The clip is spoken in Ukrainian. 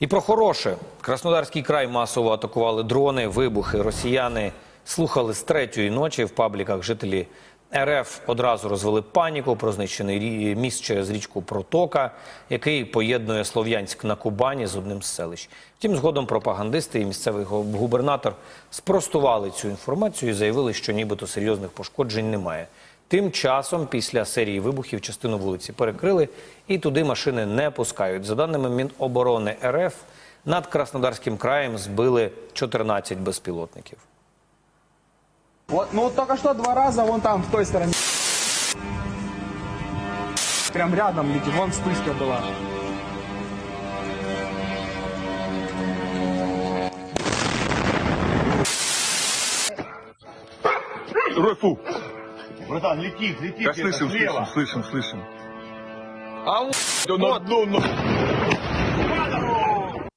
І про хороше. Краснодарський край масово атакували дрони, вибухи. Росіяни слухали з третьої ночі в пабліках. Жителі РФ одразу розвели паніку про знищений міст через річку Протока, який поєднує Слов'янськ на Кубані з одним з селищ. Втім, згодом пропагандисти і місцевий гу- губернатор спростували цю інформацію і заявили, що нібито серйозних пошкоджень немає. Тим часом, після серії вибухів, частину вулиці перекрили і туди машини не пускають. За даними Міноборони РФ, над Краснодарським краєм збили 14 безпілотників. Вот, ну вот только что два раза вон там, в той стороне. Прям рядом летит, вон вспышка была. Рой, Братан, летит, летит. Да, слышим, слышим, слышим, слышим. А он... Ну, ну, ну.